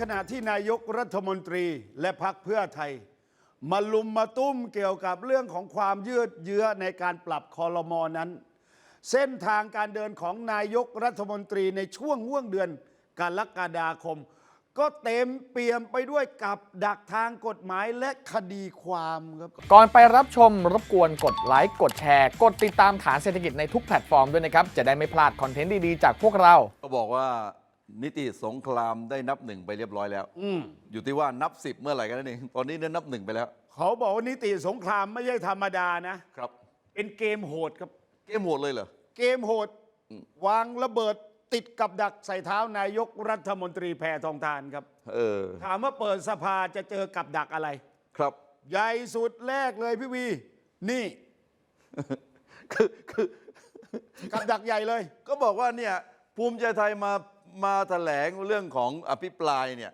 ขณะที่นายกรัฐมนตรีและพักเพื่อไทย มาลุมมาตุ้มเกี่ยวกับเรื่องของความยืดเยื้อในการปรับคอรมอนั้น เส้นทางการเดินของนายกรัฐมนตรีในช่วงห่วงเดือนกรกฎาคม ก็เต็มเปี่ยมไปด้วยกับดักทางกฎหมายและคดีความครับ ก่อนไปรับชมรบกวนกดไลค์กดแชร์ กดติดตามฐานเศรษฐกิจในทุกแพลตฟอร์มด้วยนะครับ จะได้ไม่พลาดคอนเทนต์ดี ๆ จากพวกเรา ก็บอกว่า นิติสงครามได้นับหนึ่งไปเรียบร้อยแล้ว อืมอยู่ที่ว่านับสิบเมื่อไหร่กันนั่นเองตอนนี้เนี่ยนับหนึ่งไปแล้วเขาบอกว่านิติสงครามไม่ใช่ธรรมดานะ ครับ เป็นเกมโหดครับ เกมโหดเลยเหรอ เกมโหดวางระเบิดติดกับดักใส่เท้านายกรัฐมนตรีแพทองทานครับ เออถามว่าเปิดสภาจะเจอกับดักอะไร ครับ ใหญ่สุดแรกเลยพี่วี นี่ คือคือ กับดักใหญ่เลย ก็บอกว่าเนี่ยภูมิใจไทยมา มาแถลงเรื่องของอภิปรายเนี่ย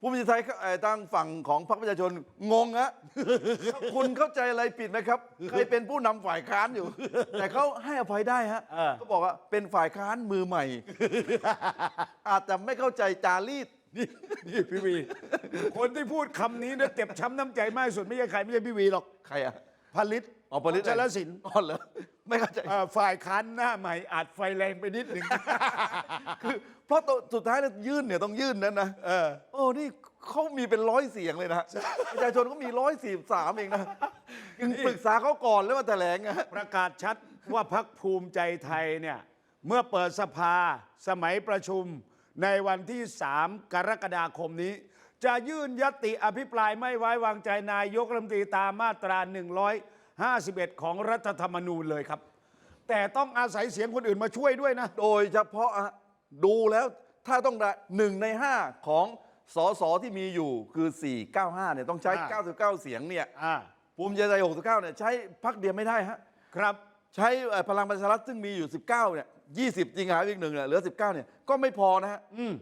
ภูมิใจไทยเอ่อทางฝั่งของพรรคประชาชนงงฮะ คุณเข้าใจอะไรผิดไหมครับเคยเป็นผู้นำฝ่ายค้านอยู่ แต่เขาให้อภัยได้ฮะเออเขาบอกว่าเป็นฝ่ายค้านมือใหม่ อาจจะไม่เข้าใจจารีตนี่นี่พี่วี คนที่พูดคำนี้เนี่ยเจ็บช้ำน้ำใจมากที่สุดไม่ใช่ใครไม่ใช่พี่วีหรอก ใครอะผลิตอ๋อผลิตจรสินอ๋อเหรอ ไม่เข้าใจ เอ่อฝ่ายค้านหน้าใหม่อาจไฟแรงไปนิดหนึ่ง คือเพราะตัวสุดท้ายแล้วยื่นเนี่ยต้องยื่นนั้นนะเออ โอ้นี่เขามีเป็นร้อยเสียงเลยนะประชาชนก็มีร้อยสี่สามเองนะยังปรึกษาเขาก่อนแล้วมาแถลงอะประกาศชัดว่าพักภูมิใจไทยเนี่ย เมื่อเปิดสภาสมัยประชุมในวันที่ 3 กรกฎาคมนี้ จะยื่นยติอภิปรายไม่ไว้วางใจนายกรัฐมนตรีตามมาตรา151 ของรัฐธรรมนูญเลยครับ แต่ต้องอาศัยเสียงคนอื่นมาช่วยด้วยนะ โดยเฉพาะอะดูแล้วถ้าต้องได้หนึ่งในห้าของสสที่มีอยู่คือ 495เนี่ยต้องใช้ อ่า99 เสียงเนี่ยอ่าภูมิใจไทย69เนี่ยใช้พักเดียวไม่ได้ฮะครับใช้เอ่อพลังประชารัฐซึ่งมีอยู่ 19เนี่ย20 จริงหายไปอีกหนึ่งเนี่ยเหลือ 19เนี่ยก็ไม่พอนะฮะ อืม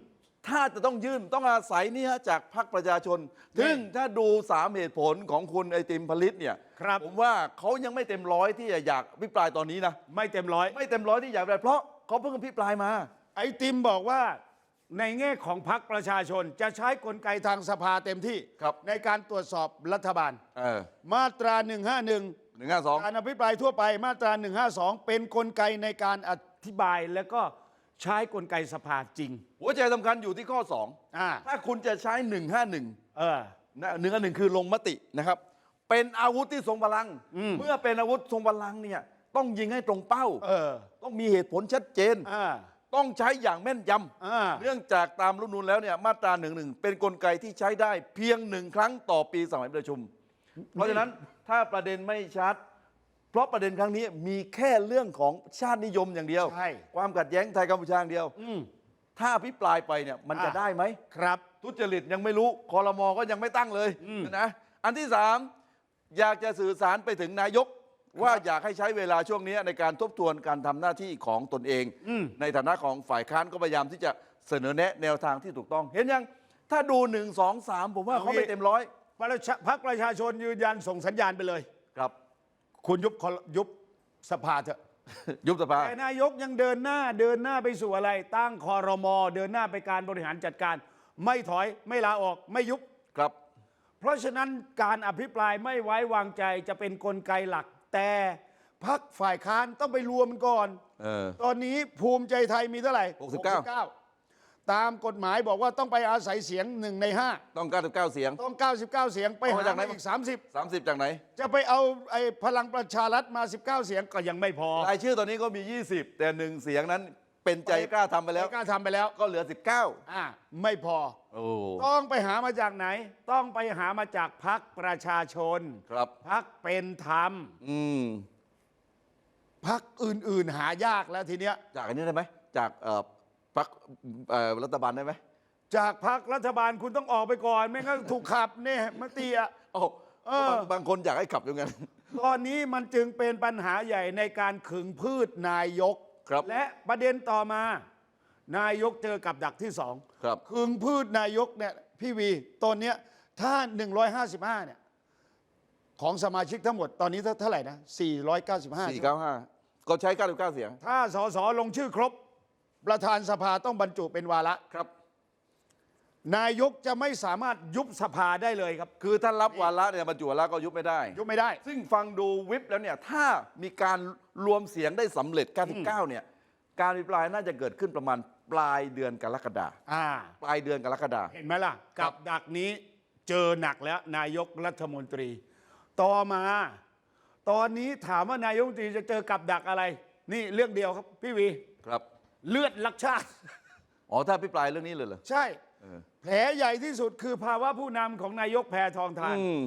ถ้าจะต้องยื่นต้องอาศัยนี่ฮะจากพรรคประชาชน ซึ่งถ้าดูสามเหตุผลของคุณไอติมผลิตเนี่ย ครับ ผมว่าเขายังไม่เต็มร้อยที่จะอยากพิปรายตอนนี้นะ ไม่เต็มร้อย ไม่เต็มร้อยที่อยากได้เพราะเขาเพิ่งพิปรายมา ไอติมบอกว่าในแง่ของพรรคประชาชนจะใช้กลไกทางสภาเต็มที่ ครับ ในการตรวจสอบรัฐบาล เออมาตรา 151 หนึ่งห้าสอง การอภิปรายทั่วไปมาตรา 152 เป็นกลไกในการอธิบายแล้วก็ ใช้กลไกสภาจริง หัวใจสำคัญอยู่ที่ข้อ อ่า 2 ถ้าคุณจะใช้ 151เออ นะหนึ่งอันหนึ่งคือลงมตินะครับ เป็นอาวุธที่ทรงพลัง อืม เมื่อเป็นอาวุธทรงพลังเนี่ยต้องยิงให้ตรงเป้า เออต้องมีเหตุผลชัดเจน อ่าต้องใช้อย่างแม่นยำ อ่า เนื่องจากตามรัฐธรรมนูญแล้วเนี่ยมาตราหนึ่งหนึ่งเป็นกลไกที่ใช้ได้เพียงหนึ่งครั้งต่อปีสมัยประชุม เพราะฉะนั้นถ้าประเด็นไม่ชัด เพราะประเด็นครั้งนี้มีแค่เรื่องของชาตินิยมอย่างเดียว ใช่ ความขัดแย้งไทยกัมพูชาอย่างเดียว อืม ถ้าอภิปรายไปเนี่ยมันจะอะ ได้ไหม ครับ ทุจริตยังไม่รู้คอรมอก็ยังไม่ตั้งเลยอืมนะอันที่สามอยากจะสื่อสารไปถึงนายก ว่าอยากให้ใช้เวลาช่วงนี้ในการทบทวนการทำหน้าที่ของตนเอง อืม ในฐานะของฝ่ายค้านก็พยายามที่จะเสนอแนะแนวทางที่ถูกต้อง เห็นยังถ้าดูหนึ่งสองสามผมว่าเอาเขาไม่งี้เต็มร้อยประชาพรรคประชาชนยืนยันส่งสัญญาณไปเลย ครับ คุณยุบคอยุบสภาเถอะ ยุบสภา แต่นายกยังเดินหน้าเดินหน้าไปสู่อะไร ตั้งคอรมอเดินหน้าไปการบริหารจัดการ ไม่ถอยไม่ลาออกไม่ยุบ ครับ เพราะฉะนั้นการอภิปรายไม่ไว้วางใจจะเป็นนกลไกหลัก แต่พักฝ่ายค้านต้องไปรวมกันก่อน เออ ตอนนี้ภูมิใจไทยมีเท่าไหร่69 69 ตามกฎหมายบอกว่าต้องไปอาศัยเสียงหนึ่งในต้อง 99 เสียง5ต้อง 99 เสียงไปเอาหามาจากไหน มาอีก 30 จากไหน 30 จะไปเอาไอ้พลังประชารัฐมา 19 เสียงก็ยังไม่พอรายชื่อตอนนี้ก็มี 20 แต่หนึ่งเสียงนั้นเป็นใจกล้าทำไปแล้วไม่กล้าทำไปแล้วก็เหลือ 19 อ่าไม่พอ โอ้ต้องไปหามาจากไหน ต้องไปหามาจากพักประชาชนครับ พักเป็นธรรมอืม พักอื่นๆหายากแล้วทีเนี้ย จากอันนี้ได้ไหมจากเอ่อ พรรคเอ่อรัฐบาลได้ไหมจากพักรัฐบาลคุณต้องออกไปก่อน ไม่งั้นถูกขับเนี่ยมติอะ โอ้เออบางบางคนอยากให้ขับอย่างนั้น ตอนนี้มันจึงเป็นปัญหาใหญ่ในการขึงพืชนายก ครับ และประเด็นต่อมา นายกเจอกับดักที่สองครับ ขึงพืชนายกเนี่ยพี่วีตอนเนี้ยถ้า 155เนี่ยของสมาชิกทั้งหมดตอนนี้เท่าไหร่นะ495 495 ก็ใช้ 99 เสียง ถ้าสสลงชื่อครบ ประธานสภาต้องบรรจุเป็นวาระครับ นายกจะไม่สามารถยุบสภาได้เลยครับ คือถ้ารับวาระเนี่ยบรรจุวาระก็ยุบไม่ได้ ยุบไม่ได้ ซึ่งฟังดูวิปแล้วเนี่ยถ้ามีการรวมเสียงได้สำเร็จ 99 เนี่ย การอภิปรายน่าจะเกิดขึ้นประมาณปลายเดือนกรกฎาอ่า ปลายเดือนกรกฎา เห็นไหมล่ะ ครักับ บดักนี้เจอหนักแล้วนายกรัฐมนตรี ต่อมา ตอนนี้ถามว่านายกรัฐมนตรีจะเจอกับดักอะไร นี่เรื่องเดียวครับ พี่วี ครับ เลือดรักชาติ อ๋อถ้าอภิปรายเรื่องนี้เลยเหรอ ใช่ เออ แผลใหญ่ที่สุดคือภาวะผู้นำของนายกแพทองทาน อืม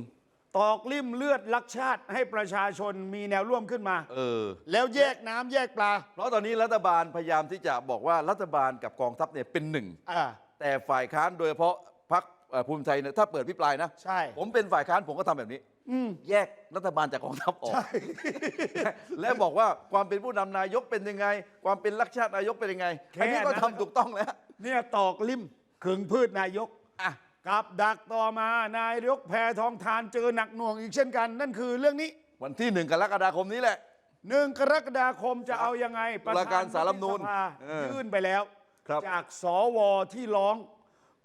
ตอกลิ่มเลือดรักชาติให้ประชาชนมีแนวร่วมขึ้นมา เออ แล้วแยกน้ำแยกปลาเพราะตอนนี้รัฐบาลพยายามที่จะบอกว่ารัฐบาลกับกองทัพเนี่ยเป็นหนึ่ง อ่าแต่ฝ่ายค้านโดยเฉพาะพรรค เอ่อภูมิใจเนี่ยถ้าเปิดพิปรายนะ ใช่ ผมเป็นฝ่ายค้านผมก็ทำแบบนี้ อืม แยกรัฐบาลจากกองทัพออก และบอกว่าความเป็นผู้นำนายกเป็นยังไง ความเป็นรักชาตินายกเป็นยังไงแค่อันนี้ก็นั้น ทำถูกต้องแล้ว เนี่ยตอกลิ่มขึงพืชนายก อะ กับดักต่อมานายกแพทองทานเจอหนักหน่วงอีกเช่นกัน นั่นคือเรื่องนี้วันที่หนึ่งกรกฎาคมนี้แหละ หนึ่งกรกฎาคมจะเอายังไงตุลาการศาลรัฐธรรมนูญประธาเออยื่นไปแล้ว ครับ จากสวที่ร้อง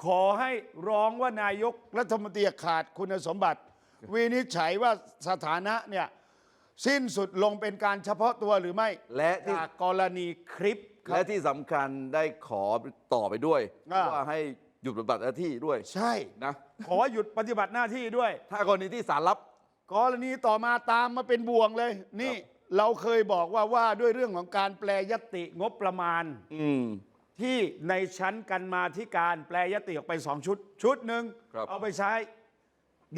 ขอให้ร้องว่านายกรัฐมนตรีขาดคุณสมบัติ วินิจฉัยว่าสถานะเนี่ยสิ้นสุดลงเป็นการเฉพาะตัวหรือไม่และที่ จากกรณีคลิปคและรับที่สำคัญได้ขอต่อไปด้วย อ่า ว่าให้หยุดปฏิบัติหน้าที่ด้วยใช่ นะขอหยุดปฏิบัติหน้าที่ด้วย ถ้ากรณีที่สารรับ กรณีต่อมาตามมาเป็นบ่วงเลย นี่เราเคยบอกว่าว่าด้วยเรื่องของการแปลยติงบประมาณ อืม ที่ในชั้นกันมาที่การแปลยติออกไปสองชุด ชุดหนึ่งครับเอาไปใช้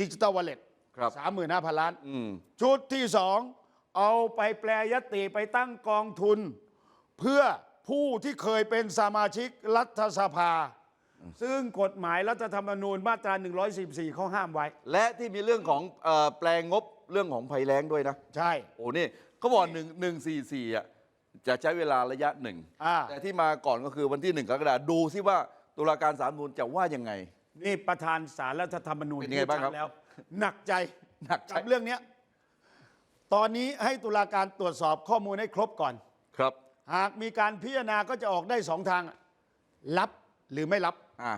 ดิจิตอลวอลเล็ตครับ สามหมื่นห้าพันล้าน อืม ชุดที่สองเอาไปแปลยติไปตั้งกองทุน เพื่อผู้ที่เคยเป็นสมาชิกรัฐสภา ซึ่งกฎหมายรัฐธรรมนูญมาตรา114เขาห้ามไว้ และที่มีเรื่องของเอ่อแปลงงบเรื่องของภัยแล้งด้วยนะ ใช่ โอ้นี่เขาบอกหนึ่งหนึ่งสี่สี่อะ จะใช้เวลาระยะหนึ่ง อ่า แต่ที่มาก่อนก็คือวันที่หนึ่งกรกฎาคมดูซิว่าตุลาการศาลรฐธรรมนูญจะว่ายังไง นี่ประธานสารรัฐธรรมนูญเป็นยังไงบ้างครับพูดชัดแล้ว หนักใจหนักใจกับเรื่องเนี้ยตอนนี้ให้ตุลาการตรวจสอบข้อมูลให้ครบก่อน ครับหากมีการพิจารณาก็จะออกได้สองทางอะรับหรือไม่รับ อ่า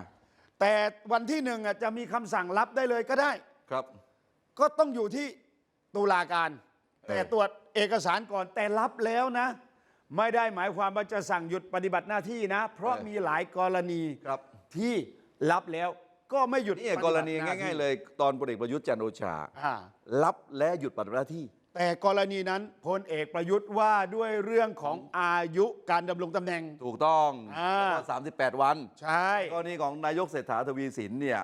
แต่วันที่หนึ่งอะจะมีคำสั่งรับได้เลยก็ได้ ครับ ก็ต้องอยู่ที่ตุลาการเออแต่ตรวจเอกสารก่อนแต่รับแล้วนะ ไม่ได้หมายความว่าจะสั่งหยุดปฏิบัติหน้าที่นะ เพราะมีหลายกรณีครับ ที่รับแล้วก็ไม่หยุดนี่ปกฏิรบัติณีหน้ง่ายที่ๆเลย ตอนพลเอกประยุทธ์จันทร์โอชา อ่า รับและหยุดปฏิบัติหน้าที่ แต่กรณีนั้นพลเอกประยุทธ์ว่าด้วยเรื่องของอายุการดำรงตำแหน่ง ถูกต้องอ่า แล้วก็38 วันใช่ กรณีของนายกเศรษฐาทวีสินเนี่ย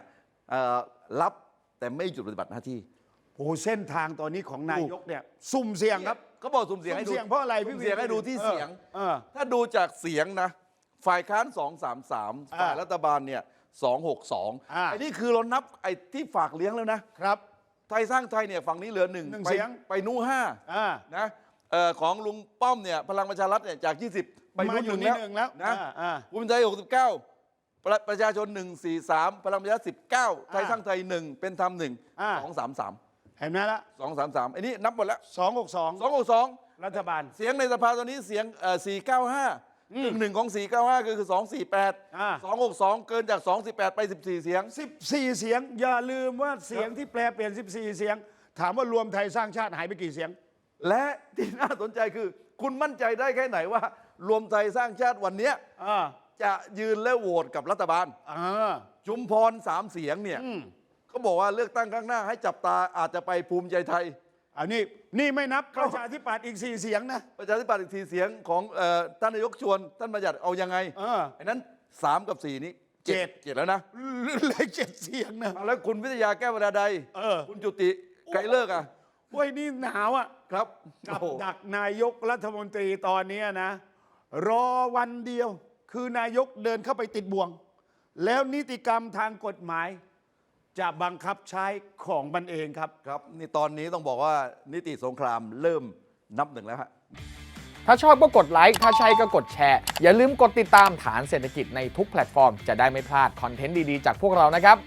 เอ่อรับแต่ไม่หยุดปฏิบัติหน้าที่ โอ้เส้นทางตอนนี้ของนายกเนี่ย สุ่มเสี่ยงครับ เขาบอกสุ่มเสียงให้ดูสุ่มเสี่ยงเพราะอะไรพี่สุ่มเสียงวีให้ดูที่เออเสียงเออ ถ้าดูจากเสียงนะ ฝ่ายค้าน 233อ่าฝ่ายรัฐบาลเนี่ย262อ่า ไอ้นี่คือเรานับไอ้ที่ฝากเลี้ยงแล้วนะ ครับ ไทยสร้างไทยเนี่ยฝั่งนี้เหลือหนึ่งหนึ่งไปเสียง ไปนู้ห้าอ่า นะเอ่อของลุงป้อมเนี่ยพลังประชารัฐเนี่ยจาก 20 ไปมานู้นอยู่หนึ่งนี่หนึ่งแล้วนะอ่าอ่า ภูมิใจ 69 ประประชาชน 143 พลังประชารัฐ19 ไทยสร้างไทย 1 เป็นธรรมอ่า1 233 เห็นไหมละ233ไอ้นี่นับหมดแล้วสองหกสอง262รัฐบาล เสียงในสภาตอนนี้เสียงเอ่อ495หนึ่งหนึ่งของ495ก็คือ248อ่า262เกินจาก218ไป14เสียง14เสียง อย่าลืมว่าเสียงที่แปลเปลี่ยน14เสียง ถามว่ารวมไทยสร้างชาติหายไปกี่เสียง และที่น่าสนใจคือ คุณมั่นใจได้แค่ไหนว่า รวมไทยสร้างชาติวันเนี้ยอ่าจะยืนและโหวตกับรัฐบาลอ่าชุมพรสามเสียงเนี่ยอืม เขาบอกว่าเลือกตั้งข้างหน้าให้จับตาอาจจะไปภูมิใจไทย อันนี้นี่ไม่นับประชาธิปัตย์อีก4เสียงนะ ประชาธิปัตย์อีกทีเสียงของเอ่อท่านนายกชวน ท่านบัญญัติเอายังไงเออ ไอ้นั้นสามกับสี่นี้เจ็ด เจ็ดแล้วนะเหลยเจ็ดเสียงนะ เอาแล้วคุณวิทยาแก้วเวลาใดเออ คุณจุติไกรเลิกอะโอ้ยนี่หนาวอะ ครับกับโอ้โหดักนายกรัฐมนตรีตอนนี้นะ รอวันเดียวคือนายกเดินเข้าไปติดบ่วง แล้วนิติกรรมทางกฎหมาย จะบังคับใช้ของมันเองครับ ครับนี่ตอนนี้ต้องบอกว่านิติสงครามเริ่มนับหนึ่งแล้วฮะ ถ้าชอบก็กดไลค์ ถ้าใช่ก็กดแชร์ อย่าลืมกดติดตามฐานเศรษฐกิจในทุกแพลตฟอร์ม จะได้ไม่พลาดคอนเทนต์ดี ๆ จากพวกเรานะครับ